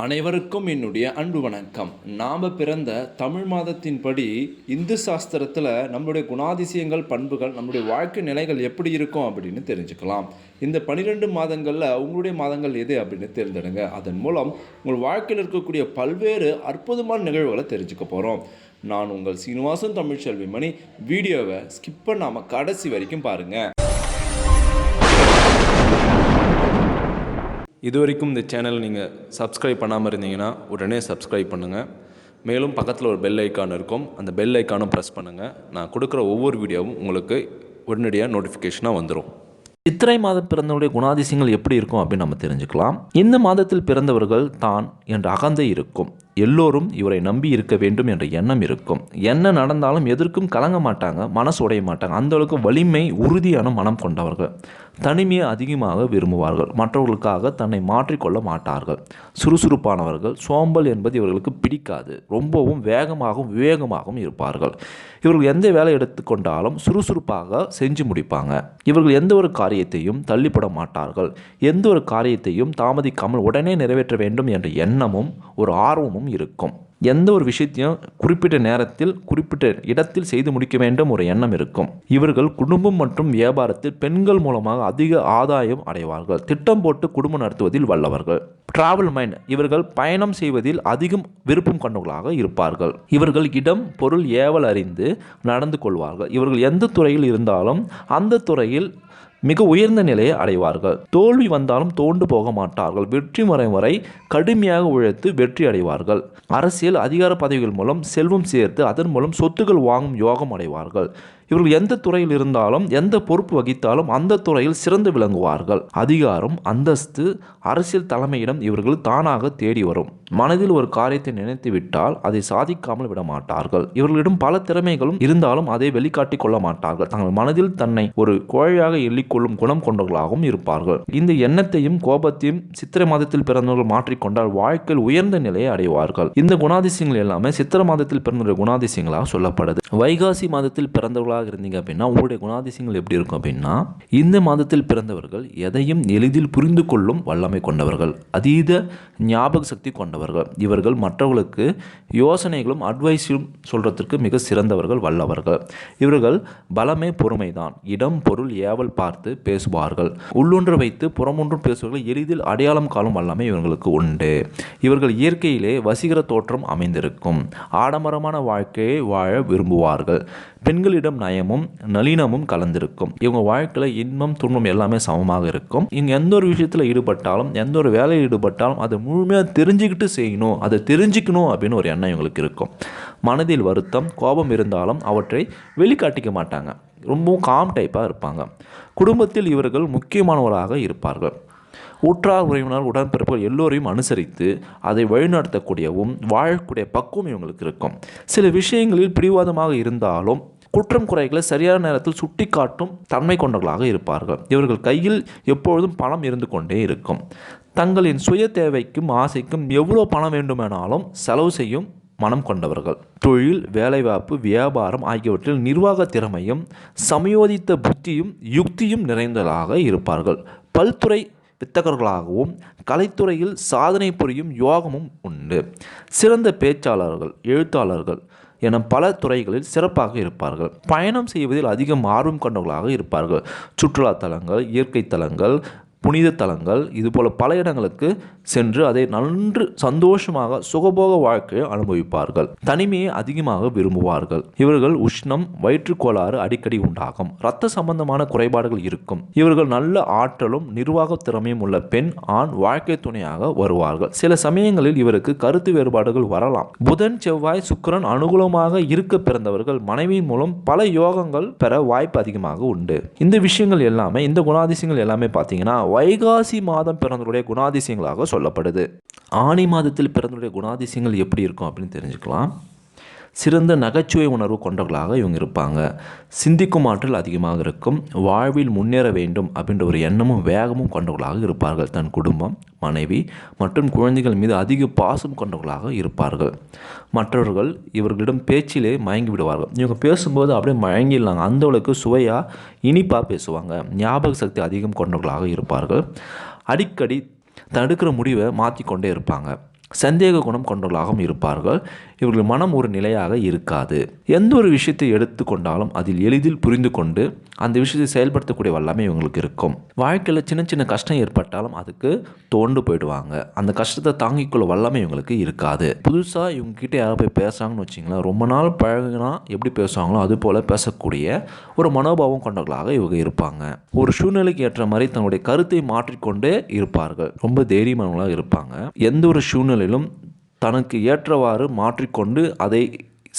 அனைவருக்கும் என்னுடைய அன்பு வணக்கம். நாம் பிறந்த தமிழ் மாதத்தின்படி இந்து சாஸ்திரத்தில் நம்மளுடைய குணாதிசயங்கள் பண்புகள் நம்மளுடைய வாழ்க்கை நிலைகள் எப்படி இருக்கும் அப்படின்னு தெரிஞ்சுக்கலாம். இந்த பன்னிரெண்டு மாதங்களில் உங்களுடைய மாதங்கள் எது அப்படின்னு தேர்ந்தெடுங்க அதன் மூலம் உங்கள் வாழ்க்கையில் இருக்கக்கூடிய பல்வேறு அற்புதமான நிகழ்வுகளை தெரிஞ்சுக்க போகிறோம் நான் உங்கள் சீனிவாசன் தமிழ்ச்செல்வி மணி வீடியோவை ஸ்கிப் பண்ணாமல் கடைசி வரைக்கும் பாருங்கள் இது வரைக்கும் இந்த சேனல் நீங்கள் சப்ஸ்கிரைப் பண்ணாமல் இருந்தீங்கன்னா உடனே சப்ஸ்கிரைப் பண்ணுங்கள் மேலும் பக்கத்தில் ஒரு பெல் ஐக்கான் இருக்கும். அந்த பெல் ஐக்கானும் ப்ரெஸ் பண்ணுங்கள் நான் கொடுக்குற ஒவ்வொரு வீடியோவும் உங்களுக்கு உடனடியாக நோட்டிஃபிகேஷனாக வந்துடும் சித்திரை மாதம் பிறந்தவருடைய குணாதிசயங்கள் எப்படி இருக்கும் அப்படின்னு நம்ம தெரிஞ்சுக்கலாம். இந்த மாதத்தில் பிறந்தவர்கள் தான் என்ற அகந்தை இருக்கும். எல்லோரும் இவரை நம்பி இருக்க வேண்டும் என்ற எண்ணம் இருக்கும். என்ன நடந்தாலும் எதற்கும் கலங்க மாட்டாங்க மனசு உடைய மாட்டாங்க. அந்த அளவுக்கு வலிமை உறுதியான மனம் கொண்டவர்கள். தனிமையை அதிகமாக விரும்புவார்கள். மற்றவர்களுக்காக தன்னை மாற்றிக்கொள்ள மாட்டார்கள். சுறுசுறுப்பானவர்கள் சோம்பல் என்பது இவர்களுக்கு பிடிக்காது. ரொம்பவும் வேகமாகவும் விவேகமாகவும் இருப்பார்கள். இவர்கள் எந்த வேலை எடுத்துக்கொண்டாலும் சுறுசுறுப்பாக செஞ்சு முடிப்பாங்க. இவர்கள் எந்த ஒரு காரியத்தையும் தள்ளிப்பட மாட்டார்கள். எந்த ஒரு காரியத்தையும் தாமதிக்காமல் உடனே நிறைவேற்ற வேண்டும் என்ற எண்ணமும் ஒரு ஆர்வமும் இருக்கும். எந்த ஒரு விஷயத்தையும் குறிப்பிட்ட நேரத்தில் குறிப்பிட்ட இடத்தில் செய்து முடிக்க வேண்டும் ஒரு எண்ணம் இருக்கும். இவர்கள் குடும்பம் மற்றும் வியாபாரத்தில் பெண்கள் மூலமாக அதிக ஆதாயம் அடைவார்கள். திட்டம் போட்டு குடும்பம் நடத்துவதில் வல்லவர்கள். டிராவல் மைண்ட் இவர்கள் பயணம் செய்வதில் அதிகம் விருப்பம் கொண்டவர்களாக இருப்பார்கள். இவர்கள் இடம் பொருள் ஏவல் அறிந்து நடந்து கொள்வார்கள். இவர்கள் எந்த துறையில் இருந்தாலும் அந்த துறையில் மிக உயர்ந்த நிலையை அடைவார்கள். தோல்வி வந்தாலும் தோண்டு போக மாட்டார்கள். வெற்றி முறை வரை கடுமையாக உழைத்து வெற்றி அடைவார்கள். அரசியல் அதிகார பதவிகள் மூலம் செல்வம் சேர்த்து அதன் மூலம் சொத்துக்கள் வாங்கும் யோகம் அடைவார்கள். இவர்கள் எந்த துறையில் இருந்தாலும் எந்த பொறுப்பு வகித்தாலும் அந்த துறையில் சிறந்து விளங்குவார்கள். அதிகாரம் அந்தஸ்து அரசியல் தலைமையிடம் இவர்கள் தானாக தேடி வரும். மனதில் ஒரு காரியத்தை நினைத்து விட்டால் அதை சாதிக்காமல் விட மாட்டார்கள். இவர்களிடம் பல திறமைகளும் இருந்தாலும் அதை வெளிக்காட்டிக் கொள்ள மாட்டார்கள். தங்கள் மனதில் தன்னை ஒரு கோழையாக எள்ளிக்கொள்ளும் குணம் கொண்டவர்களாகவும் இருப்பார்கள். இந்த எண்ணத்தையும் கோபத்தையும் சித்திரை மாதத்தில் பிறந்தவர்கள் மாற்றிக்கொண்டால் வாழ்க்கையில் உயர்ந்த நிலையை அடைவார்கள். இந்த குணாதிசயங்கள் எல்லாமே சித்திரை மாதத்தில் பிறந்தவர்கள் குணாதிசயங்களாக சொல்லப்படுது. வைகாசி மாதத்தில் பிறந்தவர்களாக இருந்தீங்க அப்படின்னா உங்களுடைய குணாதிசயங்கள் எப்படி இருக்கும் அப்படின்னா இந்த மாதத்தில் பிறந்தவர்கள் எதையும் எளிதில் புரிந்து கொள்ளும் வல்லமை கொண்டவர்கள். அதீத ஞாபக சக்தி கொண்டவர்கள். இவர்கள் மற்றவர்களுக்கு யோசனைகளும் அட்வைஸும் சொல்கிறதுக்கு மிக சிறந்தவர்கள் வல்லவர்கள். இவர்கள் பலமே பொறுமைதான். இடம் பொருள் ஏவல் பார்த்து பேசுவார்கள். உள்ளொன்று வைத்து புறமொன்றும் பேசுவார்கள். எளிதில் அடையாளம் காலம் வல்லமை இவர்களுக்கு உண்டு. இவர்கள் இயற்கையிலே வசீகர தோற்றம் அமைந்திருக்கும். ஆடம்பரமான வாழ்க்கையை வாழ விரும்புவார்கள். பெண்களிடம் நயமும் நளினமும் கலந்திருக்கும். இவங்க வாழ்க்கையில் இன்பம் துன்பம் எல்லாமே சமமாக இருக்கும். இவங்க எந்த ஒரு விஷயத்தில் ஈடுபட்டாலும் எந்த ஒரு வேலையில் ஈடுபட்டாலும் அதை முழுமையாக தெரிஞ்சுக்கிட்டு செய்யணும் அதை தெரிஞ்சுக்கணும் அப்படின்னு ஒரு எண்ணம் இவங்களுக்கு இருக்கும். மனதில் வருத்தம் கோபம் இருந்தாலும் அவற்றை வெளிக்காட்டிக்க மாட்டாங்க. ரொம்பவும் காம் டைப்பாக இருப்பாங்க. குடும்பத்தில் இவர்கள் முக்கியமானவராக இருப்பார்கள். உற்றார் உறவினர் உடன்பிறப்புகள் எல்லோரையும் அனுசரித்து அதை வழிநடத்தக்கூடியவும் வாழக்கூடிய பக்குவம் இவங்களுக்கு இருக்கும். சில விஷயங்களில் பிடிவாதமாக இருந்தாலும் குற்றம் குறைகளை சரியான நேரத்தில் சுட்டி காட்டும் தன்மை கொண்டவர்களாக இருப்பார்கள். இவர்கள் கையில் எப்பொழுதும் பணம் இருந்து கொண்டே இருக்கும். தங்களின் சுய தேவைக்கும் ஆசைக்கும் எவ்வளோ பணம் வேண்டுமானாலும் செலவு செய்யும் மனம் கொண்டவர்கள். தொழில் வேலைவாய்ப்பு வியாபாரம் ஆகியவற்றில் நிர்வாக திறமையும் சமயோதித்த புத்தியும் யுக்தியும் நிறைந்ததாக இருப்பார்கள். பல்துறை வித்தகர்களாகவும் கலைத்துறையில் சாதனை புரியும் யோகமும் உண்டு. சிறந்த பேச்சாளர்கள் எழுத்தாளர்கள் என பல துறைகளில் சிறப்பாக இருப்பார்கள். பயணம் செய்வதில் அதிகம் ஆர்வம் கொண்டவர்களாக இருப்பார்கள். சுற்றுலா தலங்கள் இயற்கை தலங்கள் புனித தலங்கள் இதுபோல பல இடங்களுக்கு சென்று அதை நன்று சந்தோஷமாக சுகபோக வாழ்க்கையை அனுபவிப்பார்கள். தனிமையை அதிகமாக விரும்புவார்கள். இவர்கள் உஷ்ணம் வயிற்றுக்கோளாறு அடிக்கடி உண்டாகும். இரத்த சம்பந்தமான குறைபாடுகள் இருக்கும். இவர்கள் நல்ல ஆற்றலும் நிர்வாக திறமையும் உள்ள பெண் ஆண் வாழ்க்கை துணையாக வருவார்கள். சில சமயங்களில் இவருக்கு கருத்து வேறுபாடுகள் வரலாம். புதன் செவ்வாய் சுக்கிரன் அனுகூலமாக இருக்க பிறந்தவர்கள் மனைவியின் மூலம் பல யோகங்கள் பெற வாய்ப்பு அதிகமாக உண்டு. இந்த விஷயங்கள் எல்லாமே இந்த குணாதிசயங்கள் எல்லாமே பார்த்தீங்கன்னா வைகாசி மாதம் பிறந்தவருடைய குணாதிசயங்களாக சொல்லப்படுது. ஆணி மாதத்தில் பிறந்தவருடைய குணாதிசயங்கள் எப்படி இருக்கும் அப்படின்னு தெரிஞ்சுக்கலாம். சிறந்த நகைச்சுவை உணர்வு கொண்டவர்களாக இவங்க இருப்பாங்க. சிந்திக்கும் ஆற்றல் அதிகமாக இருக்கும். வாழ்வில் முன்னேற வேண்டும் அப்படின்ற ஒரு எண்ணமும் வேகமும் கொண்டவர்களாக இருப்பார்கள். தன் குடும்பம் மனைவி மற்றும் குழந்தைகள் மீது அதிக பாசம் கொண்டவர்களாக இருப்பார்கள். மற்றவர்கள் இவர்களிடம் பேச்சிலே மயங்கி விடுவார்கள். இவங்க பேசும்போது அப்படியே மயங்கிடலாங்க. அந்த அளவுக்கு சுவையாக இனிப்பாக பேசுவாங்க. ஞாபக சக்தி அதிகம் கொண்டவர்களாக இருப்பார்கள். அடிக்கடி தடுக்கிற முடிவை மாற்றிக்கொண்டே இருப்பாங்க. சந்தேக குணம் கொண்டவர்களாகவும் இருப்பார்கள். இவர்கள் மனம் ஒரு நிலையாக இருக்காது. எந்த ஒரு விஷயத்தை எடுத்துக்கொண்டாலும் அதில் எளிதில் புரிந்து கொண்டு அந்த விஷயத்தை செயல்படுத்தக்கூடிய வல்லமை இவங்களுக்கு இருக்கும். வாழ்க்கையில் சின்ன சின்ன கஷ்டம் ஏற்பட்டாலும் அதுக்கு தோண்டு போயிடுவாங்க. அந்த கஷ்டத்தை தாங்கிக்கொள்ள வல்லமை இவங்களுக்கு இருக்காது. புதுசாக இவங்ககிட்ட யாராவது போய் பேசுகிறாங்கன்னு வச்சிங்களேன் ரொம்ப நாள் பழகினா எப்படி பேசுவாங்களோ அது போல் பேசக்கூடிய ஒரு மனோபாவம் கொண்டவர்களாக இவங்க இருப்பாங்க. ஒரு சூழ்நிலைக்கு ஏற்ற மாதிரி தன்னுடைய கருத்தை மாற்றிக்கொண்டே இருப்பார்கள். ரொம்ப தைரியமானவங்களாக இருப்பாங்க. எந்த ஒரு சூழ்நிலையிலும் தனக்கு ஏற்றவாறு மாற்றிக்கொண்டு அதை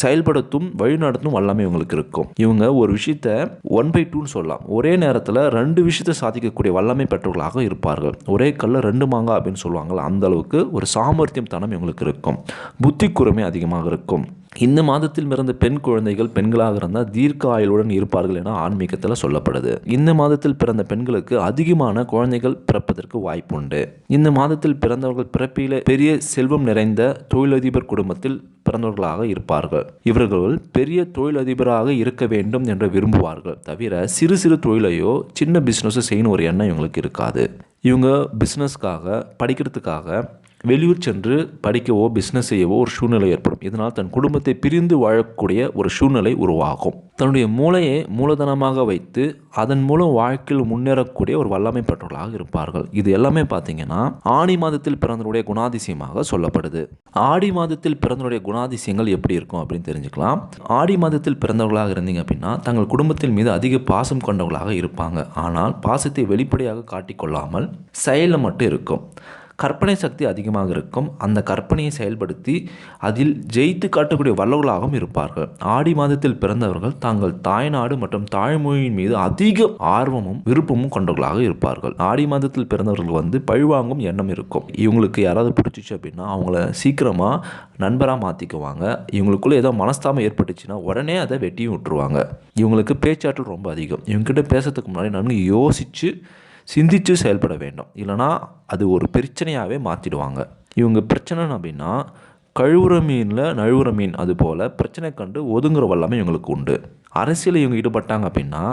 செயல்படுத்தும் வழிநடத்தும் வல்லமை இவங்களுக்கு இருக்கும். இவங்க ஒரு விஷயத்த ஒன் பை டூன்னு சொல்லலாம். ஒரே நேரத்தில் ரெண்டு விஷயத்தை சாதிக்கக்கூடிய வல்லமை பெற்றவர்களாக இருப்பார்கள். ஒரே கல்ல ரெண்டு மாங்கா அப்படின்னு சொல்லுவாங்கள்ல அந்த அளவுக்கு ஒரு சாமர்த்தியம் தனம் இவங்களுக்கு இருக்கும். புத்தி கூர்மை அதிகமாக இருக்கும். இந்த மாதத்தில் பிறந்த பெண் குழந்தைகள் பெண்களாக இருந்தால் தீர்க்க ஆயுளுடன் இருப்பார்கள் என ஆன்மீகத்தில் சொல்லப்படுது. இந்த மாதத்தில் பிறந்த பெண்களுக்கு அதிகமான குழந்தைகள் பிறப்பதற்கு வாய்ப்புண்டு. இந்த மாதத்தில் பிறந்தவர்கள் பிறப்பில பெரிய செல்வம் நிறைந்த தொழிலதிபர் குடும்பத்தில் பிறந்தவர்களாக இருப்பார்கள். இவர்கள் பெரிய தொழிலதிபராக இருக்க வேண்டும் என்று விரும்புவார்கள். தவிர சிறு சிறு தொழிலையோ சின்ன பிஸ்னஸோ செய்யணும் ஒரு எண்ணம் இவங்களுக்கு இருக்காது. இவங்க பிஸ்னஸ்க்காக படிக்கிறதுக்காக வெளியூர் சென்று படிக்கவோ பிஸ்னஸ் செய்யவோ ஒரு சூழ்நிலை ஏற்படும். இதனால் தன் குடும்பத்தை பிரிந்து வாழக்கூடிய ஒரு சூழ்நிலை உருவாகும். தன்னுடைய மூளையை மூலதனமாக வைத்து அதன் மூலம் வாழ்க்கையில் முன்னேறக்கூடிய ஒரு வல்லமை பெற்றவர்களாக இருப்பார்கள். இது எல்லாமே பார்த்தீங்கன்னா ஆடி மாதத்தில் பிறந்தனுடைய குணாதிசயமாக சொல்லப்படுது. ஆடி மாதத்தில் பிறந்தனுடைய குணாதிசயங்கள் எப்படி இருக்கும் அப்படின்னு தெரிஞ்சுக்கலாம். ஆடி மாதத்தில் பிறந்தவர்களாக இருந்தீங்க அப்படின்னா தங்கள் குடும்பத்தின் மீது அதிக பாசம் கொண்டவர்களாக இருப்பாங்க. ஆனால் பாசத்தை வெளிப்படையாக காட்டிக்கொள்ளாமல் செயலில் மட்டும் இருக்கும். கற்பனை சக்தி அதிகமாக இருக்கும். அந்த கற்பனையை செயல்படுத்தி அதில் ஜெயித்து காட்டக்கூடிய வல்லவர்களாகவும் இருப்பார்கள். ஆடி மாதத்தில் பிறந்தவர்கள் தாங்கள் தாய்நாடு மற்றும் தாய்மொழியின் மீது அதிக ஆர்வமும் விருப்பமும் கொண்டவர்களாக இருப்பார்கள். ஆடி மாதத்தில் பிறந்தவர்கள் வந்து பழிவாங்கும் எண்ணம் இருக்கும். இவங்களுக்கு யாராவது பிடிச்சிச்சு அப்படின்னா அவங்கள சீக்கிரமாக நண்பராக மாற்றிக்குவாங்க இவங்களுக்குள்ளே ஏதோ மனஸ்தாபம் ஏற்பட்டுச்சுன்னா உடனே அதை வெட்டியும் விட்டுருவாங்க. இவங்களுக்கு பேச்சாற்றல் ரொம்ப அதிகம். இவங்ககிட்ட பேசுறதுக்கு முன்னாடி நன்கு யோசித்து சிந்தித்து செயல்பட வேண்டும். இல்லைனா அது ஒரு பிரச்சனையாகவே மாற்றிடுவாங்க இவங்க பிரச்சனை அப்படின்னா கழுவுற மீனில் நழுவுற மீன் அது போல் பிரச்சனை கண்டு ஒதுங்குற வல்லமை இவங்களுக்கு உண்டு. அரசியல் இவங்க ஈடுபட்டாங்க அப்படின்னா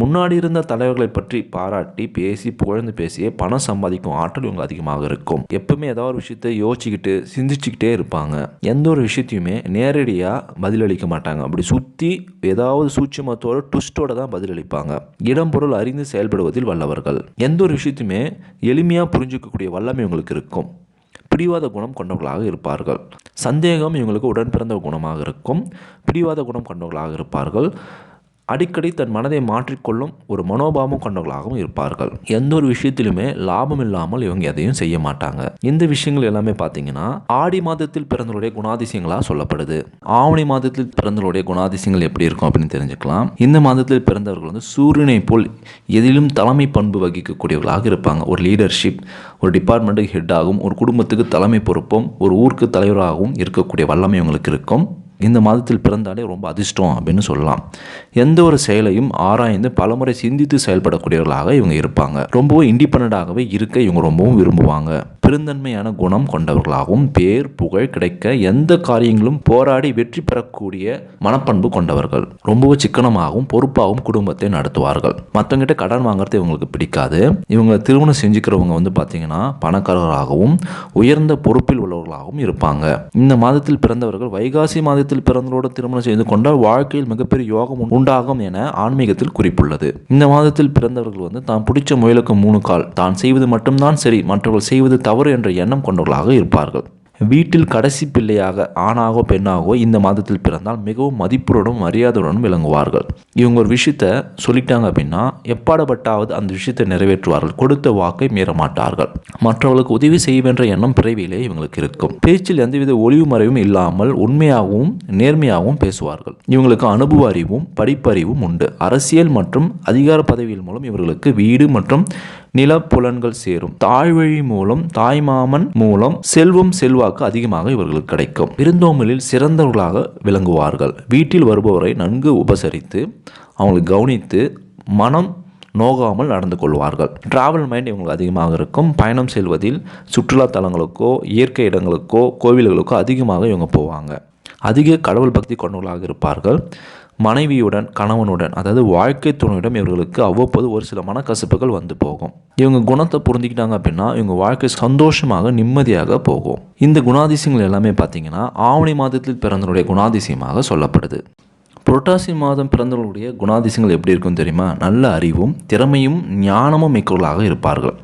முன்னாடி இருந்த தலைவர்களை பற்றி பாராட்டி பேசி புகழ்ந்து பேசியே பணம் சம்பாதிக்கும் ஆற்றல் இவங்க அதிகமாக இருக்கும். எப்பவுமே ஏதாவது ஒரு விஷயத்தை யோசிச்சுக்கிட்டு சிந்திச்சுக்கிட்டே இருப்பாங்க. எந்த ஒரு விஷயத்தையுமே நேரடியாக பதிலளிக்க மாட்டாங்க. அப்படி சுற்றி ஏதாவது சூட்சமத்தோட ட்விஸ்டோட தான் பதிலளிப்பாங்க. இடம் பொருள் அறிந்து செயல்படுவதில் வல்லவர்கள். எந்த ஒரு விஷயத்தையுமே எளிமையாக புரிஞ்சுக்கக்கூடிய வல்லமை இவங்களுக்கு இருக்கும். பிடிவாத குணம் கொண்டவர்களாக இருப்பார்கள். சந்தேகம் இவங்களுக்கு உடன் பிறந்த குணமாக இருக்கும். பிடிவாத குணம் கொண்டவர்களாக இருப்பார்கள். அடிக்கடி தன் மனதை மாற்றிக்கொள்ளும் ஒரு மனோபாவம் கொண்டவர்களாகவும் இருப்பார்கள். எந்த ஒரு விஷயத்திலுமே லாபம் இல்லாமல் இவங்க எதையும் செய்ய மாட்டாங்க. இந்த விஷயங்கள் எல்லாமே பார்த்தீங்கன்னா ஆடி மாதத்தில் பிறந்தவருடைய குணாதிசயங்களாக சொல்லப்படுது. ஆவணி மாதத்தில் பிறந்தவருடைய குணாதிசயங்கள் எப்படி இருக்கும் அப்படின்னு தெரிஞ்சுக்கலாம். இந்த மாதத்தில் பிறந்தவர்கள் வந்து சூரியனை போல் எதிலும் தலைமை பண்பு வகிக்கக்கூடியவர்களாக இருப்பாங்க. ஒரு லீடர்ஷிப் ஒரு டிபார்ட்மெண்ட்டுக்கு ஹெட்டாகவும் ஒரு குடும்பத்துக்கு தலைமை பொறுப்பும் ஒரு ஊருக்கு தலைவராகவும் இருக்கக்கூடிய வல்லமை இவங்களுக்கு இருக்கும். இந்த மாதத்தில் பிறந்தாலே ரொம்ப அதிர்ஷ்டம் அப்படின்னு சொல்லலாம். எந்த ஒரு செயலையும் ஆராய்ந்து பலமுறை சிந்தித்து செயல்படக்கூடியவர்களாக இவங்க இருப்பாங்க. ரொம்பவும் இண்டிபெண்ட்டாகவே இருக்க இவங்க ரொம்பவும் விரும்புவாங்க. பெருந்தன்மையான குணம் கொண்டவர்களாகவும் பேர் புகழ் கிடைக்க எந்த காரியங்களும் போராடி வெற்றி பெறக்கூடிய மனப்பண்பு கொண்டவர்கள். ரொம்பவும் சிக்கனமாகவும் பொறுப்பாகவும் குடும்பத்தை நடத்துவார்கள். மற்றவங்கிட்ட கடன் வாங்குறது இவங்களுக்கு பிடிக்காது. இவங்க திருமணம் செஞ்சுக்கிறவங்க வந்து பார்த்தீங்கன்னா பணக்காரர்களாகவும் உயர்ந்த பொறுப்பில் உள்ளவர்களாகவும் இருப்பாங்க. இந்த மாதத்தில் பிறந்தவர்கள் வைகாசி மாதத்தில் பிறந்தவரோட திருமணம் செய்து கொண்டால் வாழ்க்கையில் மிகப்பெரிய யோகம் உண்டாகும் என ஆன்மீகத்தில் குறிப்புள்ளது. இந்த மாதத்தில் பிறந்தவர்கள் வந்து தான் பிடிச்ச முயலுக்கு மூணு கால். தான் செய்வது மட்டும்தான் சரி. மற்றவர்கள் செய்வது தவறு என்ற எண்ணம் கொண்டவர்களாக இருப்பார்கள். வீட்டில் கடைசி பிள்ளையாக ஆணாகோ பெண்ணாகோ இந்த மாதத்தில் பிறந்தால் மிகவும் மதிப்புடனும் மரியாதையுடனும் விளங்குவார்கள். இவங்க ஒரு விஷயத்த சொல்லிட்டாங்க அப்படின்னா எப்பாடப்பட்டாவது அந்த விஷயத்தை நிறைவேற்றுவார்கள். கொடுத்த வாக்கை மீறமாட்டார்கள். மற்றவர்களுக்கு உதவி செய்வென்ற எண்ணம் பிறவியிலே இவங்களுக்கு இருக்கும். பேச்சில் எந்தவித ஒளிவு மறைவும் இல்லாமல் உண்மையாகவும் நேர்மையாகவும் பேசுவார்கள். இவங்களுக்கு அனுபவ அறிவும் படிப்பறிவும் உண்டு. அரசியல் மற்றும் அதிகார பதவியின் மூலம் இவர்களுக்கு வீடு மற்றும் நிலப்புலன்கள் சேரும். தாழ்வழி மூலம் தாய்மாமன் மூலம் செல்வம் செல்வாக்கு அதிகமாக இவர்களுக்கு கிடைக்கும். விருந்தோம்பலில் சிறந்தவர்களாக விளங்குவார்கள். வீட்டில் வருபவரை நன்கு உபசரித்து அவங்களை கவனித்து மனம் நோகாமல் நடந்து கொள்வார்கள். டிராவல் மைண்ட் இவங்களுக்கு அதிகமாக இருக்கும். பயணம் செல்வதில் சுற்றுலா தலங்களுக்கோ இயற்கை இடங்களுக்கோ கோவில்களுக்கோ அதிகமாக இவங்க போவாங்க. அதிக கடவுள் பக்தி கொண்டவர்களாக இருப்பார்கள். மனைவியுடன் கணவனுடன் அதாவது வாழ்க்கை துணையுடன் இவர்களுக்கு அவ்வப்போது ஒரு சில மனக்கசப்புகள் வந்து போகும். இவங்க குணத்தை புரிஞ்சுக்கிட்டாங்க அப்படின்னா இவங்க வாழ்க்கை சந்தோஷமாக நிம்மதியாக போகும். இந்த குணாதிசயங்கள் எல்லாமே பார்த்தீங்கன்னா ஆவணி மாதத்தில் பிறந்தவருடைய குணாதிசயமாக சொல்லப்படுது. புரட்டாசி மாதம் பிறந்தவர்களுடைய குணாதிசயங்கள் எப்படி இருக்கும் தெரியுமா? நல்ல அறிவும் திறமையும் ஞானமும் மிக்கவர்களாக இருப்பார்கள்.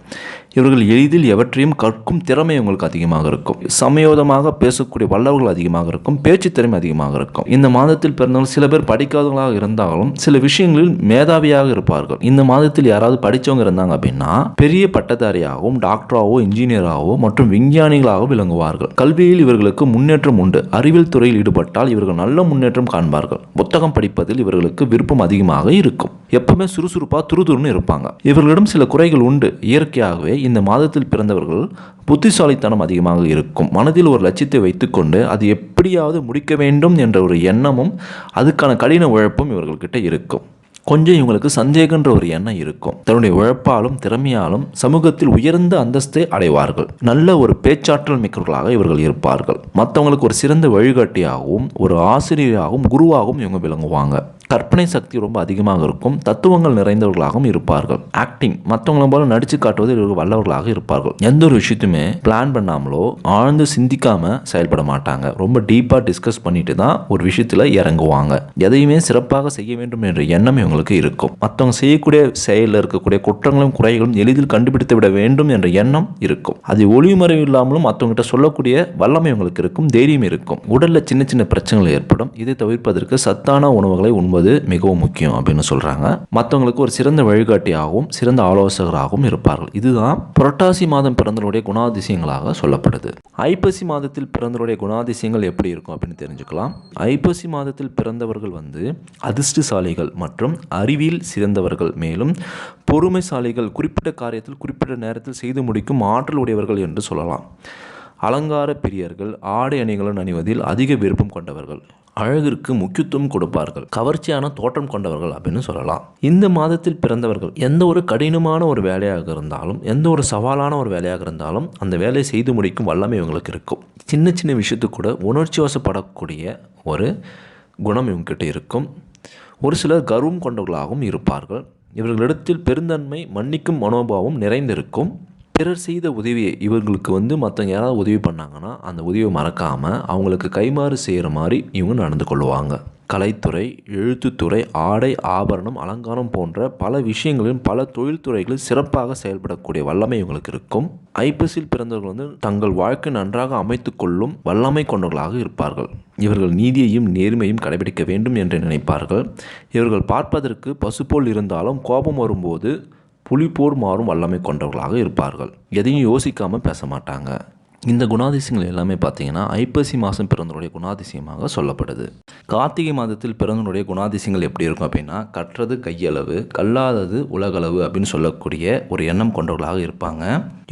இவர்கள் எளிதில் எவற்றையும் கற்கும் திறமை உங்களுக்கு அதிகமாக இருக்கும். சமயோதமாக பேசக்கூடிய வல்லவர்கள் அதிகமாக இருக்கும். பேச்சு திறமை அதிகமாக இருக்கும். இந்த மாதத்தில் பிறந்தவர்கள் சில பேர் படிக்காதவர்களாக இருந்தாலும் சில விஷயங்களில் மேதாவியாக இருப்பார்கள். இந்த மாதத்தில் யாராவது படித்தவங்க இருந்தாங்க அப்படின்னா பெரிய பட்டதாரியாகவும் டாக்டராகவோ இன்ஜினியராகவோ மற்றும் விஞ்ஞானிகளாகவும் விளங்குவார்கள். கல்வியில் இவர்களுக்கு முன்னேற்றம் உண்டு. அறிவியல் துறையில் ஈடுபட்டால் இவர்கள் நல்ல முன்னேற்றம் காண்பார்கள். புத்தகம் படிப்பதில் இவர்களுக்கு விருப்பம் அதிகமாக இருக்கும். எப்பவுமே சுறுசுறுப்பாக துருதுருன்னு இருப்பாங்க. இவர்களிடம் சில குறைகள் உண்டு. இயற்கையாகவே இந்த மாதத்தில் பிறந்தவர்கள் புத்திசாலித்தனம் அதிகமாக இருக்கும். மனதில் ஒரு லட்சியத்தை வைத்துக்கொண்டு அது எப்படியாவது முடிக்க வேண்டும் என்ற ஒரு எண்ணமும் அதுக்கான கடின உழைப்பும் இவர்கள்கிட்ட இருக்கும். கொஞ்சம் இவங்களுக்கு சந்தேகன்ற ஒரு எண்ணம் இருக்கும். தன்னுடைய உழைப்பாலும் திறமையாலும் சமூகத்தில் உயர்ந்த அந்தஸ்தை அடைவார்கள். நல்ல ஒரு பேச்சாற்றல் மிக்கவர்களாக இவர்கள் இருப்பார்கள். மற்றவங்களுக்கு ஒரு சிறந்த வழிகாட்டியாகவும் ஒரு ஆசிரியராகவும் குருவாகவும் இவங்க விளங்குவாங்க. கற்பனை சக்தி ரொம்ப அதிகமாக இருக்கும். தத்துவங்கள் நிறைந்தவர்களாகவும் இருப்பார்கள். ஆக்டிங் மற்றவங்கள போல நடிச்சு காட்டுவதில் இவர்கள் வல்லவர்களாக இருப்பார்கள். எந்த ஒரு விஷயத்தையுமே பிளான் பண்ணாமலோ ஆழ்ந்து சிந்திக்காம செயல்பட மாட்டாங்க. ரொம்ப டீப்பாக டிஸ்கஸ் பண்ணிட்டு தான் ஒரு விஷயத்தில் இறங்குவாங்க. எதையுமே சிறப்பாக செய்ய வேண்டும் என்ற எண்ணம் இவங்களுக்கு இருக்கும். மற்றவங்க செய்யக்கூடிய செயலில் இருக்கக்கூடிய குற்றங்களும் குறைகளும் எளிதில் கண்டுபிடித்து விட வேண்டும் என்ற எண்ணம் இருக்கும். அது ஒளிமறைவு இல்லாமலும் மற்றவங்ககிட்ட சொல்லக்கூடிய வல்லமை இவங்களுக்கு இருக்கும். தைரியம் இருக்கும். உடலில் சின்ன சின்ன பிரச்சனைகள் ஏற்படும். இதை தவிர்ப்பதற்கு சத்தான உணவுகளை உண்பது மிகவும் முக்கியம் அப்படின்னு சொல்றாங்க. மற்றவங்களுக்கு ஒரு சிறந்த வழிகாட்டியாகவும் சிறந்த ஆலோசகராகவும் இருப்பார்கள். இதுதான் புரட்டாசி மாதம் பிறந்தவருடைய குணாதிசயங்களாக சொல்லப்படுது. ஐப்பசி மாதத்தில் பிறந்தவருடைய குணாதிசயங்கள் எப்படி இருக்கும் அப்படின்னு தெரிஞ்சுக்கலாம். ஐப்பசி மாதத்தில் பிறந்தவர்கள் வந்து அதிர்ஷ்டசாலிகள் மற்றும் அறிவியல் சிறந்தவர்கள். மேலும் பொறுமைசாலிகள் குறிப்பிட்ட காரியத்தில் குறிப்பிட்ட நேரத்தில் செய்து முடிக்கும் ஆற்றல் உடையவர்கள் என்று சொல்லலாம். அலங்கார பிரியர்கள் ஆடை அணிகளுடன் அணிவதில் அதிக விருப்பம் கொண்டவர்கள். அழகிற்கு முக்கியத்துவம் கொடுப்பார்கள். கவர்ச்சியான தோற்றம் கொண்டவர்கள் அப்படின்னு சொல்லலாம். இந்த மாதத்தில் பிறந்தவர்கள் எந்த ஒரு கடினமான ஒரு வேலையாக இருந்தாலும் எந்த ஒரு சவாலான ஒரு வேலையாக இருந்தாலும் அந்த வேலையை செய்து முடிக்கும் வல்லமை இவங்களுக்கு இருக்கும். சின்ன சின்ன விஷயத்துக்கு கூட உணர்ச்சி வசப்படக்கூடிய ஒரு குணம் இவங்ககிட்ட இருக்கும். ஒரு சிலர் கர்வம் கொண்டவர்களாகவும் இருப்பார்கள். இவர்களிடத்தில் பெருந்தன்மை மன்னிக்கும் மனோபாவம் நிறைந்திருக்கும். பிறர் செய்த உதவியை இவர்களுக்கு வந்து மற்றவங்க யாராவது உதவி பண்ணாங்கன்னா அந்த உதவியை மறக்காமல் அவங்களுக்கு கைமாறு செய்கிற மாதிரி இவங்க நடந்து கொள்வாங்க. கலைத்துறை எழுத்துத்துறை ஆடை ஆபரணம் அலங்காரம் போன்ற பல விஷயங்களிலும் பல தொழில்துறைகளில் சிறப்பாக செயல்படக்கூடிய வல்லமை இவங்களுக்கு இருக்கும். ஐப்பசில் பிறந்தவர்கள் வந்து தங்கள் வாழ்க்கை நன்றாக அமைத்து கொள்ளும் வல்லமை கொண்டவர்களாக இருப்பார்கள். இவர்கள் நீதியையும் நேர்மையும் கடைபிடிக்க வேண்டும் என்று நினைப்பார்கள். இவர்கள் பார்ப்பதற்கு பசுபோல் இருந்தாலும் கோபம் வரும்போது புலிப்போர் மாறும் வல்லமை கொண்டவர்களாக இருப்பார்கள். எதையும் யோசிக்காமல் பேச மாட்டாங்க இந்த குணாதிசயங்கள் எல்லாமே பார்த்தீங்கன்னா ஐப்பசி மாதம் பிறந்தனுடைய குணாதிசயமாக சொல்லப்படுது. கார்த்திகை மாதத்தில் பிறந்தனுடைய குணாதிசயங்கள் எப்படி இருக்கும் அப்படின்னா கற்றது கையளவு கல்லாதது உலகளவு அப்படின்னு சொல்லக்கூடிய ஒரு எண்ணம் கொண்டவர்களாக இருப்பாங்க.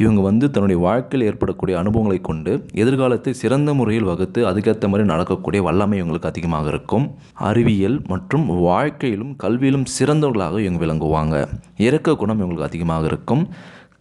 இவங்க வந்து தன்னுடைய வாழ்க்கையில் ஏற்படக்கூடிய அனுபவங்களை கொண்டு எதிர்காலத்தை சிறந்த முறையில் வகுத்து அதுக்கேற்ற மாதிரி நடக்கக்கூடிய வல்லமை இவங்களுக்கு அதிகமாக இருக்கும். அறிவியல் மற்றும் வாழ்க்கையிலும் கல்வியிலும் சிறந்தவர்களாக இவங்க விளங்குவாங்க. இறக்க குணம் இவங்களுக்கு அதிகமாக இருக்கும்.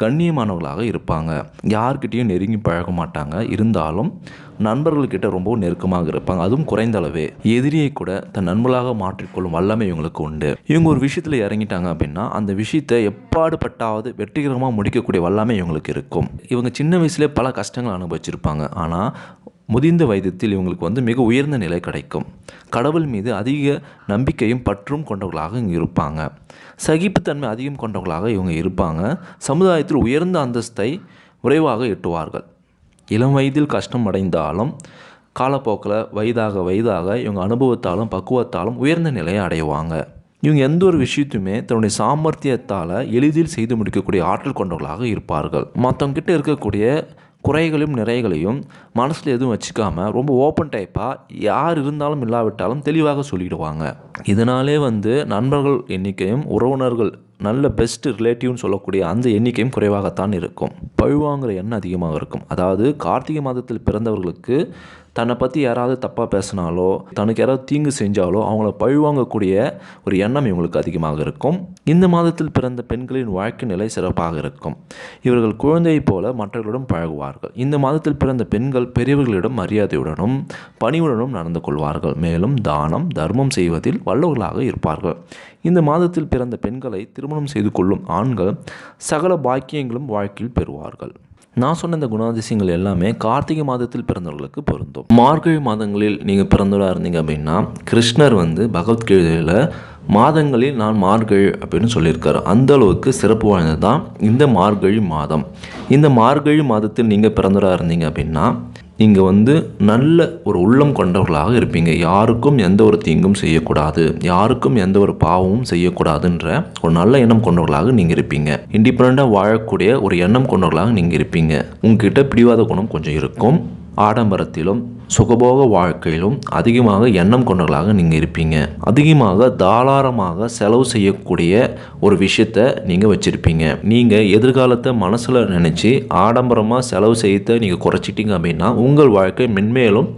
கண்ணியமானவர்களாக இருப்பாங்க. யார்கிட்டேயும் நெருங்கி பழக மாட்டாங்க. இருந்தாலும் நண்பர்கள்கிட்ட ரொம்பவும் நெருக்கமாக இருப்பாங்க. அதுவும் குறைந்த அளவே. எதிரியை கூட தன் நண்பர்களாக மாற்றிக்கொள்ளும் வல்லமை இவங்களுக்கு உண்டு. இவங்க ஒரு விஷயத்தில் இறங்கிட்டாங்க அப்படின்னா அந்த விஷயத்தை எப்பாடுபட்டாவது வெற்றிகரமாக முடிக்கக்கூடிய வல்லமை இவங்களுக்கு இருக்கும். இவங்க சின்ன வயசுலேயே பல கஷ்டங்கள் அனுபவிச்சிருப்பாங்க. ஆனால் முதிர்ந்த வயதத்தில் இவங்களுக்கு வந்து மிக உயர்ந்த நிலை கிடைக்கும். கடவுள் மீது அதிக நம்பிக்கையும் பற்றும் கொண்டவர்களாக இங்கே இருப்பாங்க. சகிப்புத்தன்மை அதிகம் கொண்டவர்களாக இவங்க இருப்பாங்க. சமுதாயத்தில் உயர்ந்த அந்தஸ்தை விரைவாக எட்டுவார்கள். இளம் வயதில் கஷ்டம் அடைந்தாலும் காலப்போக்கில் வயதாக வயதாக இவங்க அனுபவத்தாலும் பக்குவத்தாலும் உயர்ந்த நிலையை அடைவாங்க. இவங்க எந்த ஒரு விஷயத்தையுமே தன்னுடைய சாமர்த்தியத்தால் எளிதில் செய்து முடிக்கக்கூடிய ஆற்றல் கொண்டவர்களாக இருப்பார்கள். மற்றவங்கிட்ட இருக்கக்கூடிய குறைகளையும் நிறைகளையும் மனசில் எதுவும் வச்சுக்காமல் ரொம்ப ஓப்பன் டைப்பாக யார் இருந்தாலும் இல்லாவிட்டாலும் தெளிவாக சொல்லிடுவாங்க. இதனாலே வந்து நண்பர்கள் எண்ணிக்கையும் உறவினர்கள் நல்ல பெஸ்ட்டு ரிலேட்டிவ்னு சொல்லக்கூடிய அந்த எண்ணிக்கையும் குறைவாகத்தான் இருக்கும். பழுவாங்கிற எண்ணம் அதிகமாக இருக்கும். அதாவது கார்த்திகை மாதத்தில் பிறந்தவர்களுக்கு தன்னை பற்றி யாராவது தப்பாக பேசினாலோ தனக்கு யாராவது தீங்கு செஞ்சாலோ அவங்கள பழிவாங்கக்கூடிய ஒரு எண்ணம் இவங்களுக்கு அதிகமாக இருக்கும். இந்த மாதத்தில் பிறந்த பெண்களின் வாழ்க்கை நிலை சிறப்பாக இருக்கும். இவர்கள் குழந்தையைப் போல மற்றவர்களிடம் பழகுவார்கள். இந்த மாதத்தில் பிறந்த பெண்கள் பெரியவர்களிடம் மரியாதையுடனும் பணிவுடனும் நடந்து கொள்வார்கள். மேலும் தானம் தர்மம் செய்வதில் வல்லவர்களாக இருப்பார்கள். இந்த மாதத்தில் பிறந்த பெண்களை திருமணம் செய்து கொள்ளும் ஆண்கள் சகல பாக்கியங்களும் வாழ்க்கையில் பெறுவார்கள். நான் சொன்ன இந்த குணாதிசயங்கள் எல்லாமே கார்த்திகை மாதத்தில் பிறந்தவர்களுக்கு பொருந்தும். மார்கழி மாதங்களில் நீங்கள் பிறந்தவராக இருந்தீங்க அப்படின்னா கிருஷ்ணர் வந்து பகவத்கீதையில் மாதங்களில் நான் மார்கழி அப்படின்னு சொல்லியிருக்காரு. அந்த அளவுக்கு சிறப்பு வாய்ந்தது தான் இந்த மார்கழி மாதம். இந்த மார்கழி மாதத்தில் நீங்கள் பிறந்தவராக இருந்தீங்க அப்படின்னா நீங்கள் வந்து நல்ல ஒரு உள்ளம் கொண்டவர்களாக இருப்பீங்க. யாருக்கும் எந்த ஒரு தீங்கும் செய்யக்கூடாது. யாருக்கும் எந்த ஒரு பாவமும் செய்யக்கூடாதுன்ற ஒரு நல்ல எண்ணம் கொண்டவர்களாக நீங்கள் இருப்பீங்க. இண்டிபெண்ட்டாக வாழக்கூடிய ஒரு எண்ணம் கொண்டவர்களாக நீங்கள் இருப்பீங்க. உங்ககிட்ட பிடிவாத குணம் கொஞ்சம் இருக்கும். ஆடம்பரத்திலும் சுகபோக வாழ்க்கையிலும் அதிகமாக எண்ணம் கொண்டவர்களாக நீங்கள் இருப்பீங்க. அதிகமாக தாராளமாக செலவு செய்யக்கூடிய ஒரு விஷயத்த நீங்கள் வச்சுருப்பீங்க. நீங்கள் எதிர்காலத்தை மனசில் நினச்சி ஆடம்பரமாக செலவு செய்யத்தை நீங்கள் குறைச்சிட்டீங்க அப்படின்னா உங்கள் வாழ்க்கை மென்மேலும்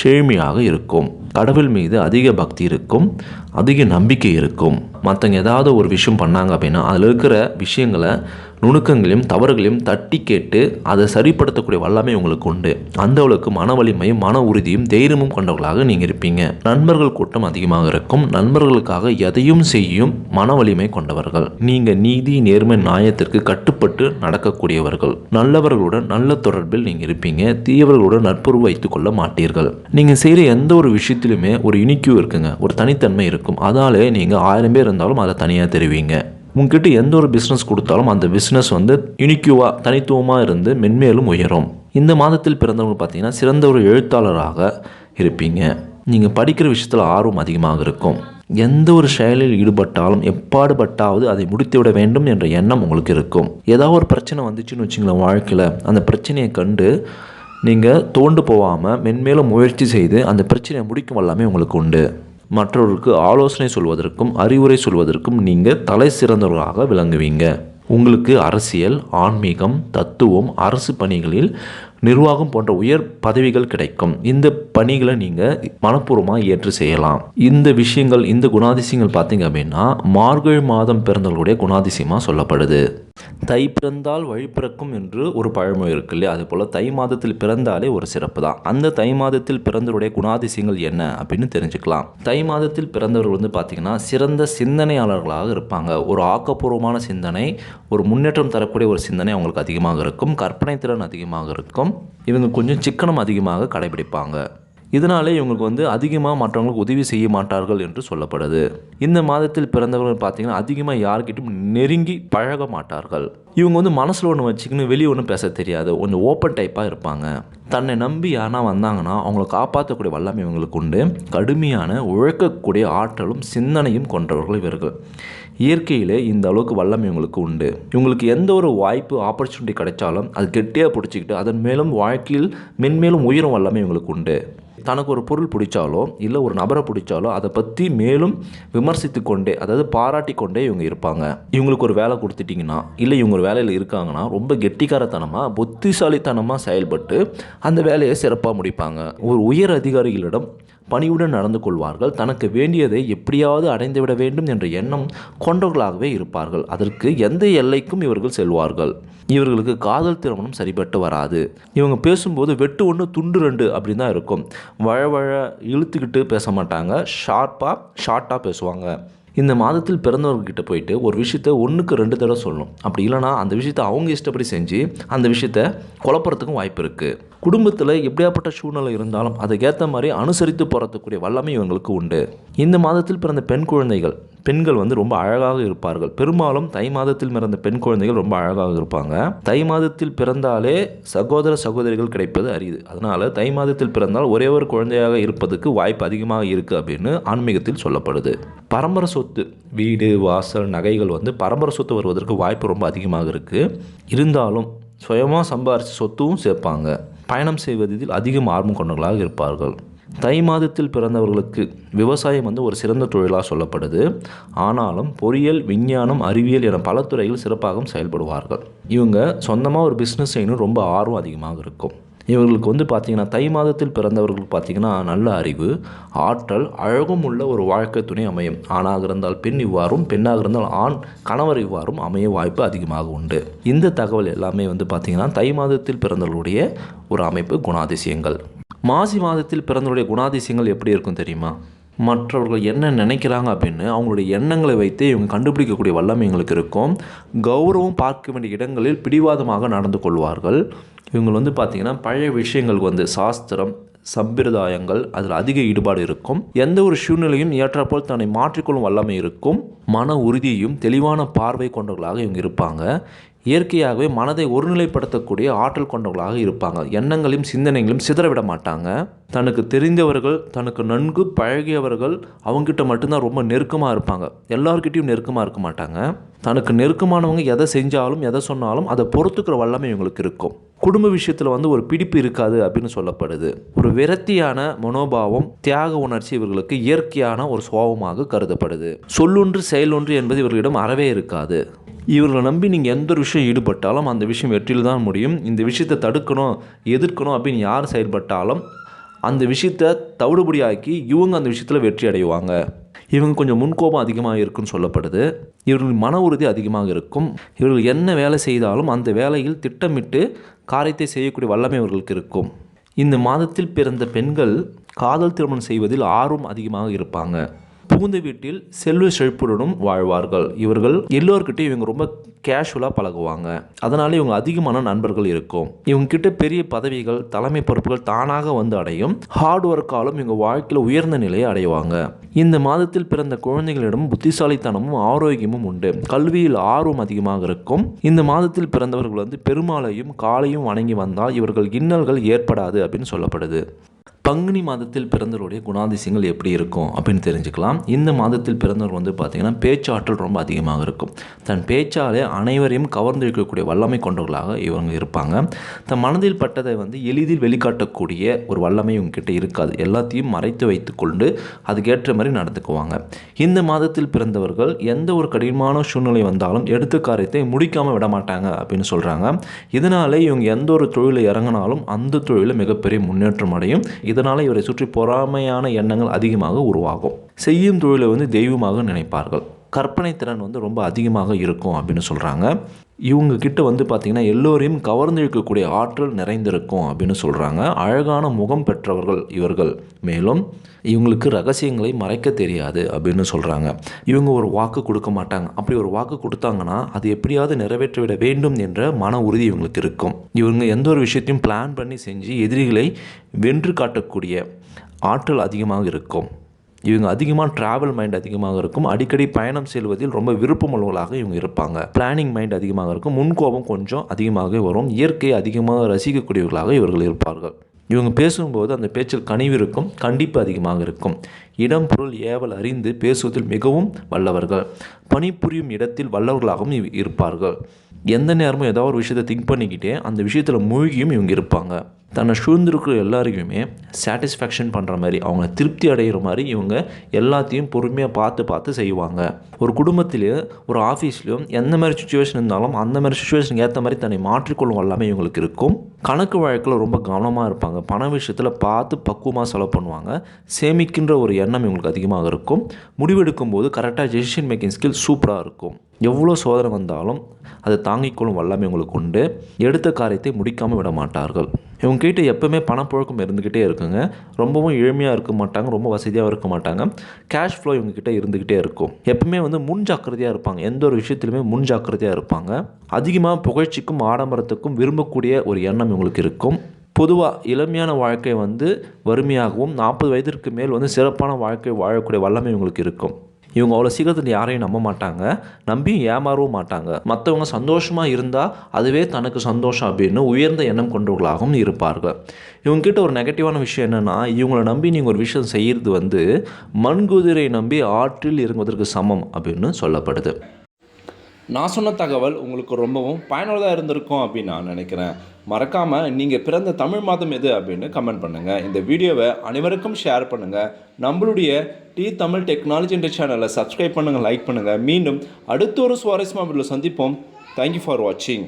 செழுமையாக இருக்கும். கடவுள் மீது அதிக பக்தி இருக்கும் அதிக நம்பிக்கை இருக்கும். மற்றவங்க ஏதாவது ஒரு விஷயம் பண்ணாங்க அப்படின்னா அதில் இருக்கிற விஷயங்களை நுணுக்கங்களையும் தவறுகளையும் தட்டி கேட்டு அதை சரிப்படுத்தக்கூடிய வல்லமை உங்களுக்கு உண்டு. அந்த அளவுக்கு மன வலிமையும் மன உறுதியும் தைரியமும் கொண்டவர்களாக நீங்கள் இருப்பீங்க. நண்பர்கள் கூட்டம் அதிகமாக இருக்கும். நண்பர்களுக்காக எதையும் செய்யும் மன வலிமை கொண்டவர்கள். நீங்கள் நீதி நேர்மை நியாயத்திற்கு கட்டுப்பட்டு நடக்கக்கூடியவர்கள். நல்லவர்களுடன் நல்ல தொடர்பில் நீங்கள் இருப்பீங்க. தீயவர்களுடன் நட்புறவு வைத்துக் கொள்ள மாட்டீர்கள். நீங்கள் செய்கிற எந்த ஒரு விஷயத்திலுமே ஒரு இனிக்கியூ இருக்குங்க. ஒரு தனித்தன்மை இருக்கும். அதாலே நீங்கள் ஆயிரம் பேர் இருந்தாலும் அதை தனியாக தெரிவிங்க. உங்ககிட்ட எந்த ஒரு பிஸ்னஸ் கொடுத்தாலும் அந்த பிஸ்னஸ் வந்து யூனிக்யூவாக தனித்துவமாக இருந்து மென்மேலும் உயரும். இந்த மாதத்தில் பிறந்தவங்க பார்த்தீங்கன்னா சிறந்த ஒரு எழுத்தாளராக இருப்பீங்க. நீங்கள் படிக்கிற விஷயத்தில் ஆர்வம் அதிகமாக இருக்கும். எந்த ஒரு செயலில் ஈடுபட்டாலும் எப்பாடுபட்டாவது அதை முடித்துவிட வேண்டும் என்ற எண்ணம் உங்களுக்கு இருக்கும். ஏதாவது ஒரு பிரச்சனை வந்துச்சுன்னு வச்சுங்களேன் வாழ்க்கையில். அந்த பிரச்சனையை கண்டு நீங்கள் தோண்டு போகாமல் மென்மேலும் முயற்சி செய்து அந்த பிரச்சனையை முடிக்கும் எல்லாமே உங்களுக்கு உண்டு. மற்றவருக்கு ஆலோசனை சொல்வதற்கும் அறிவுரை சொல்வதற்கும் நீங்கள் தலை சிறந்தவர்களாக விளங்குவீங்க. உங்களுக்கு அரசியல் ஆன்மீகம் தத்துவம் அரசு பணிகளில் நிர்வாகம் போன்ற உயர் பதவிகள் கிடைக்கும். இந்த பணிகளை நீங்கள் மனப்பூர்வமாக ஏற்று செய்யலாம். இந்த விஷயங்கள் இந்த குணாதிசயங்கள் பார்த்தீங்க அப்படின்னா மார்கழி மாதம் பிறந்தவர்களுடைய குணாதிசயமாக சொல்லப்படுது. தை பிறந்தால் வழி பிறக்கும் என்று ஒரு பழமொழி இருக்கு இல்லையா? அதே போல் தை மாதத்தில் பிறந்தாலே ஒரு சிறப்பு தான். அந்த தை மாதத்தில் பிறந்தவருடைய குணாதிசயங்கள் என்ன அப்படின்னு தெரிஞ்சுக்கலாம். தை மாதத்தில் பிறந்தவர் வந்து பார்த்திங்கன்னா சிறந்த சிந்தனையாளர்களாக இருப்பாங்க. ஒரு ஆக்கப்பூர்வமான சிந்தனை ஒரு முன்னேற்றம் தரக்கூடிய ஒரு சிந்தனை அவங்களுக்கு அதிகமாக இருக்கும். கற்பனை திறன் அதிகமாக இருக்கும். இவங்க கொஞ்சம் சிக்கனம் அதிகமாக கடைபிடிப்பாங்க. இதனாலே இவங்களுக்கு வந்து அதிகமாக மற்றவங்களுக்கு உதவி செய்ய மாட்டார்கள் என்று சொல்லப்படுது. இந்த மாதத்தில் பிறந்தவர்கள் பார்த்தீங்கன்னா அதிகமாக யார்கிட்டும் நெருங்கி பழக மாட்டார்கள். இவங்க வந்து மனசில் ஒன்று வச்சுக்கின்னு வெளியே ஒன்றும் பேச தெரியாது. கொஞ்சம் ஓப்பன் டைப்பாக இருப்பாங்க. தன்னை நம்பி யாரா வந்தாங்கன்னா அவங்கள காப்பாற்றக்கூடிய வல்லமை இவங்களுக்கு உண்டு. கடுமையான உழைக்கக்கூடிய ஆற்றலும் சிந்தனையும் கொண்டவர்கள் இவர்கள். இயற்கையிலே இந்த அளவுக்கு வல்லமை இவங்களுக்கு உண்டு. இவங்களுக்கு எந்த ஒரு வாய்ப்பு ஆப்பர்ச்சுனிட்டி கிடைச்சாலும் அது கெட்டியாக பிடிச்சிக்கிட்டு அதன் மேலும் வாழ்க்கையில் மென்மேலும் உயரும் வல்லமை இவங்களுக்கு உண்டு. தனக்கு ஒரு பொருள் பிடிச்சாலோ இல்லை ஒரு நபரை பிடிச்சாலோ அதை பற்றி மேலும் விமர்சித்து கொண்டே அதாவது பாராட்டி கொண்டே இவங்க இருப்பாங்க. இவங்களுக்கு ஒரு வேலை கொடுத்துட்டிங்கன்னா இல்லை இவங்க ஒரு வேலையில் இருக்காங்கன்னா ரொம்ப கெட்டிக்காரத்தனமாக புத்திசாலித்தனமாக செயல்பட்டு அந்த வேலையை சிறப்பாக முடிப்பாங்க. ஒரு உயர் அதிகாரிகளிடம் பணியுடன் நடந்து கொள்வார்கள். தனக்கு வேண்டியதை எப்படியாவது அடைந்துவிட வேண்டும் என்ற எண்ணம் கொண்டவர்களாகவே இருப்பார்கள். அதற்கு எந்த எல்லைக்கும் இவர்கள் செல்வார்கள். இவர்களுக்கு காதல் திருமணம் சரிபட்டு வராது. இவங்க பேசும்போது வெட்டு ஒன்று துண்டு ரெண்டு அப்படின்னு தான் இருக்கும். வழ வழ இழுத்துக்கிட்டு பேச மாட்டாங்க. ஷார்ப்பாக ஷார்ட்டாக பேசுவாங்க. இந்த மாதத்தில் பிறந்தவர்கிட்ட போயிட்டு ஒரு விஷயத்த ஒன்றுக்கு ரெண்டு தடவை சொல்லணும். அப்படி இல்லைனா அந்த விஷயத்த அவங்க இஷ்டப்படி செஞ்சு அந்த விஷயத்த குழப்பறதுக்கும் வாய்ப்பு இருக்குது குடும்பத்தில் எப்படியாப்பட்ட சூழ்நிலை இருந்தாலும் அதுக்கேற்ற மாதிரி அனுசரித்து போகிறதுக்கூடிய வல்லமை இவங்களுக்கு உண்டு. இந்த மாதத்தில் பிறந்த பெண் குழந்தைகள் பெண்கள் வந்து ரொம்ப அழகாக இருப்பார்கள். பெரும்பாலும் தை மாதத்தில் பிறந்த பெண் குழந்தைகள் ரொம்ப அழகாக இருப்பாங்க. தை மாதத்தில் பிறந்தாலே சகோதர சகோதரிகள் கிடைப்பது அரிது. அதனால் தை மாதத்தில் பிறந்தால் ஒரே ஒரு குழந்தையாக இருப்பதுக்கு வாய்ப்பு அதிகமாக இருக்குது அப்படின்னு ஆன்மீகத்தில் சொல்லப்படுது. பரம்பரை சொத்து வீடு வாசல் நகைகள் வந்து பரம்பரை சொத்து வருவதற்கு வாய்ப்பு ரொம்ப அதிகமாக இருக்குது இருந்தாலும் சுயமாக சம்பாரித்து சொத்தும் சேர்ப்பாங்க. பயணம் செய்வதில் அதிகம் ஆர்வம் கொண்டவர்களாக இருப்பார்கள். தை மாதத்தில் பிறந்தவர்களுக்கு விவசாயம் வந்து ஒரு சிறந்த தொழிலாக சொல்லப்படுது. ஆனாலும் பொறியியல் விஞ்ஞானம் அறிவியல் என பல துறைகள் சிறப்பாகவும் செயல்படுவார்கள். இவங்க சொந்தமாக ஒரு பிஸ்னஸ் செய்யணும் ரொம்ப ஆர்வம் அதிகமாக இருக்கும். இவர்களுக்கு வந்து பார்த்திங்கன்னா தை மாதத்தில் பிறந்தவர்களுக்கு பார்த்திங்கன்னா நல்ல அறிவு ஆற்றல் அழகும் உள்ள ஒரு வாழ்க்கை துணை அமையும். ஆணாக இருந்தால் பெண் இவ்வாறும் பெண்ணாக இருந்தால் ஆண் கணவர் இவ்வாறும் அமைய வாய்ப்பு அதிகமாக உண்டு. இந்த தகவல் எல்லாமே வந்து பார்த்திங்கன்னா தை மாதத்தில் பிறந்தவர்களுடைய ஒரு அமைப்பு குணாதிசயங்கள். மாசி மாதத்தில் பிறந்தவருடைய குணாதிசயங்கள் எப்படி இருக்கும் தெரியுமா? மற்றவர்கள் என்ன நினைக்கிறாங்க அப்படின்னு அவங்களுடைய எண்ணங்களை வைத்து இவங்க கண்டுபிடிக்கக்கூடிய வல்லமை எங்களுக்கு இருக்கும். கௌரவம் பார்க்க வேண்டிய இடங்களில் பிடிவாதமாக நடந்து கொள்வார்கள். இவங்க வந்து பார்த்திங்கன்னா பழைய விஷயங்களுக்கு வந்து சாஸ்திரம் சம்பிரதாயங்கள் அதில் அதிக ஈடுபாடு இருக்கும். எந்த ஒரு சூழ்நிலையும் ஏற்றாற்போல் தன்னை மாற்றிக்கொள்ளும் வல்லமை இருக்கும். மன உறுதியும் தெளிவான பார்வை கொண்டவர்களாக இவங்க இருப்பாங்க. இயற்கையாகவே மனதை ஒருநிலைப்படுத்தக்கூடிய ஆற்றல் கொண்டவர்களாக இருப்பாங்க. எண்ணங்களையும் சிந்தனைகளையும் சிதறவிட மாட்டாங்க. தனக்கு தெரிந்தவர்கள் தனக்கு நன்கு பழகியவர்கள் அவங்ககிட்ட மட்டும்தான் ரொம்ப நெருக்கமாக இருப்பாங்க. எல்லார்கிட்டையும் நெருக்கமாக இருக்க மாட்டாங்க. தனக்கு நெருக்கமானவங்க எதை செஞ்சாலும் எதை சொன்னாலும் அதை பொறுத்துக்கிற வல்லமை இவங்களுக்கு இருக்கும். குடும்ப விஷயத்தில் வந்து ஒரு பிடிப்பு இருக்காது அப்படின்னு சொல்லப்படுது. ஒரு விரக்தியான மனோபாவம் தியாக உணர்ச்சி இவர்களுக்கு இயற்கையான ஒரு சுபாவமாக கருதப்படுது. சொல்லொன்று செயலொன்று என்பது இவர்களிடம் அறவே இருக்காது. இவர்களை நம்பி நீங்கள் எந்த ஒரு விஷயம் ஈடுபட்டாலும் அந்த விஷயம் வெற்றியில் தான் முடியும். இந்த விஷயத்தை தடுக்கணும் எதிர்க்கணும் அப்படின்னு யார் செயல்பட்டாலும் அந்த விஷயத்தை தவிடுபடியாக்கி இவங்க அந்த விஷயத்தில் வெற்றி அடைவாங்க. இவங்க கொஞ்சம் முன்கோபம் அதிகமாக இருக்குன்னு சொல்லப்படுது. இவர்கள் மன உறுதி அதிகமாக இருக்கும். இவர்கள் என்ன வேலை செய்தாலும் அந்த வேலையில் திட்டமிட்டு காரியத்தை செய்யக்கூடிய வல்லமை இவர்களுக்கு இருக்கும். இந்த மாதத்தில் பிறந்த பெண்கள் காதல் திருமணம் செய்வதில் ஆர்வம் அதிகமாக இருப்பாங்க. புகுந்த வீட்டில் செல்வ செழிப்புடனும் வாழ்வார்கள். இவர்கள் எல்லோர்கிட்டையும் இவங்க ரொம்ப கேஷுவலாக பழகுவாங்க. அதனால இவங்க அதிகமான நண்பர்கள் இருக்கும். இவங்க கிட்ட பெரிய பதவிகள் தலைமை பொறுப்புகள் தானாக வந்து அடையும். ஹார்ட் ஒர்க்காலும் இவங்க வாழ்க்கையில் உயர்ந்த நிலையை அடைவாங்க. இந்த மாதத்தில் பிறந்த குழந்தைகளிடம் புத்திசாலித்தனமும் ஆரோக்கியமும் உண்டு. கல்வியில் ஆர்வம் அதிகமாக இருக்கும். இந்த மாதத்தில் பிறந்தவர்கள் வந்து பெருமாளையும் காலையும் வணங்கி வந்தால் இவர்கள் இன்னல்கள் ஏற்படாது அப்படின்னு சொல்லப்படுது. பங்குனி மாதத்தில் பிறந்தவருடைய குணாதிசயங்கள் எப்படி இருக்கும் அப்படின்னு தெரிஞ்சுக்கலாம். இந்த மாதத்தில் பிறந்தவர் வந்து பார்த்திங்கன்னா பேச்சாற்றல் ரொம்ப அதிகமாக இருக்கும். தன் பேச்சாலே அனைவரையும் கவர்ந்திருக்கக்கூடிய வல்லமை கொண்டவர்களாக இவங்க இருப்பாங்க. தன் மனதில் பட்டதை வந்து எளிதில் வெளிக்காட்டக்கூடிய ஒரு வல்லமை இவங்ககிட்ட இருக்காது. எல்லாத்தையும் மறைத்து வைத்துக்கொண்டு அதுக்கேற்ற மாதிரி நடந்துக்குவாங்க. இந்த மாதத்தில் பிறந்தவர்கள் எந்த ஒரு கடினமான சூழ்நிலை வந்தாலும் எடுத்த காரியத்தை முடிக்காமல் விட மாட்டாங்க அப்படின்னு சொல்கிறாங்க இதனாலே இவங்க எந்த ஒரு தொழிலில் இறங்கினாலும் அந்த தொழிலில் மிகப்பெரிய முன்னேற்றம் அடையும். இதனால் இவரை சுற்றி பொறாமையான எண்ணங்கள் அதிகமாக உருவாகும். செய்யும் தொழிலை வந்து தெய்வமாக நினைப்பார்கள். கற்பனை திறன் வந்து ரொம்ப அதிகமாக இருக்கும் அப்படின்னு சொல்கிறாங்க இவங்க கிட்ட வந்து பார்த்திங்கன்னா எல்லோரையும் கவர்ந்திழுக்கக்கூடிய ஆற்றல் நிறைந்திருக்கும் அப்படின்னு சொல்கிறாங்க அழகான முகம் பெற்றவர்கள் இவர்கள். மேலும் இவங்களுக்கு ரகசியங்களை மறைக்க தெரியாது அப்படின்னு சொல்கிறாங்க இவங்க ஒரு வாக்கு கொடுக்க மாட்டாங்க. அப்படி ஒரு வாக்கு கொடுத்தாங்கன்னா அது எப்படியாவது நிறைவேற்றிவிட வேண்டும் என்ற மன உறுதி இவங்களுக்கு இருக்கும். இவங்க எந்த ஒரு விஷயத்தையும் பிளான் பண்ணி செஞ்சு எதிரிகளை வென்று காட்டக்கூடிய ஆற்றல் அதிகமாக இருக்கும். இவங்க அதிகமாக ட்ராவல் மைண்ட் அதிகமாக இருக்கும். அடிக்கடி பயணம் செல்வதில் ரொம்ப விருப்பமுள்ளவர்களாக இவங்க இருப்பாங்க. பிளானிங் மைண்ட் அதிகமாக இருக்கும். முன்கோபம் கொஞ்சம் அதிகமாக வரும். இயற்கையை அதிகமாக ரசிக்கக்கூடியவர்களாக இவர்கள் இருப்பார்கள். இவங்க பேசும்போது அந்த பேச்சில் கனிவு இருக்கும். கண்டிப்பு அதிகமாக இருக்கும். இடம் பொருள் ஏவல் அறிந்து பேசுவதில் மிகவும் வல்லவர்கள். பணிபுரியும் இடத்தில் வல்லவர்களாகவும் இவ் இருப்பார்கள். எந்த நேரமும் ஏதாவது ஒரு விஷயத்தை திங்க் பண்ணிக்கிட்டே அந்த விஷயத்தில் மூழ்கியும் இவங்க இருப்பாங்க. தன்னை சூழ்ந்திருக்கிற எல்லாரையுமே சாட்டிஸ்ஃபேக்ஷன் பண்ணுற மாதிரி அவங்க திருப்தி அடைகிற மாதிரி இவங்க எல்லாத்தையும் பொறுமையாக பார்த்து பார்த்து செய்வாங்க. ஒரு குடும்பத்திலையும் ஒரு ஆஃபீஸ்லேயும் எந்த மாதிரி சுச்சுவேஷன் இருந்தாலும் அந்த மாதிரி சுச்சுவேஷனுக்கு ஏற்ற மாதிரி தன்னை மாற்றிக்கொள்ளும் எல்லாமே இவங்களுக்கு இருக்கும். கணக்கு வழக்கில் ரொம்ப கவனமாக இருப்பாங்க. பண விஷயத்தில் பார்த்து பக்குவமாக செலவு பண்ணுவாங்க. சேமிக்கின்ற ஒரு எண்ணம் இவங்களுக்கு அதிகமாக இருக்கும். முடிவெடுக்கும் போது கரெக்டாக டெசிஷன் மேக்கிங் ஸ்கில் சூப்பராக இருக்கும். எவ்வளோ சோதனை வந்தாலும் அதை தாங்கிக்கொள்ளும் வல்லமை உங்களுக்கு உண்டு. எடுத்த காரியத்தை முடிக்காமல் விட மாட்டார்கள். இவங்ககிட்ட எப்பவுமே பணப்புழக்கம் இருந்துக்கிட்டே இருக்குங்க. ரொம்பவும் எளிமையாக இருக்க மாட்டாங்க ரொம்ப வசதியாக இருக்க மாட்டாங்க. கேஷ் ஃப்ளோ இவங்ககிட்ட இருந்துக்கிட்டே இருக்கும். எப்பவுமே வந்து முன் ஜாக்கிரதையாக இருப்பாங்க. எந்த ஒரு விஷயத்துலையுமே முன் ஜாக்கிரதையாக இருப்பாங்க. அதிகமாக புகழ்ச்சிக்கும் ஆடம்பரத்துக்கும் விரும்பக்கூடிய ஒரு எண்ணம் இவங்களுக்கு இருக்கும். பொதுவாக இளமையான வாழ்க்கை வந்து வறுமையாகவும் நாற்பது வயதிற்கு மேல் வந்து சிறப்பான வாழ்க்கை வாழக்கூடிய வல்லமை இவங்களுக்கு இருக்கும். இவங்க அவ்வளோ சீக்கிரத்தில் யாரையும் நம்ப மாட்டாங்க. நம்பியும் ஏமாறவும் மாட்டாங்க. மற்றவங்க சந்தோஷமாக இருந்தால் அதுவே தனக்கு சந்தோஷம் அப்படின்னு உயர்ந்த எண்ணம் கொண்டவர்களாகவும் இருப்பார்கள். இவங்ககிட்ட ஒரு நெகட்டிவான விஷயம் என்னென்னா இவங்களை நம்பி நீங்கள் ஒரு விஷயம் செய்கிறது வந்து மண்குதிரை நம்பி ஆற்றில் இறங்குவதற்கு சமம் அப்படின்னு சொல்லப்படுது. நான் சொன்ன தகவல் உங்களுக்கு ரொம்பவும் பயனுள்ளதாக இருந்திருக்கும் அப்படின்னு நான் நினைக்கிறேன். மறக்காமல் நீங்கள் பிறந்த தமிழ் மாதம் எது அப்படின்னு கமெண்ட் பண்ணுங்கள் இந்த வீடியோவை அனைவருக்கும் ஷேர் பண்ணுங்கள் நம்மளுடைய டி தமிழ் டெக்னாலஜி என்ற சேனலை சப்ஸ்கிரைப் பண்ணுங்கள் லைக் பண்ணுங்கள் மீண்டும் அடுத்த ஒரு சுவாரஸ்யமாக சந்திப்போம். தேங்க்யூ ஃபார் வாட்சிங்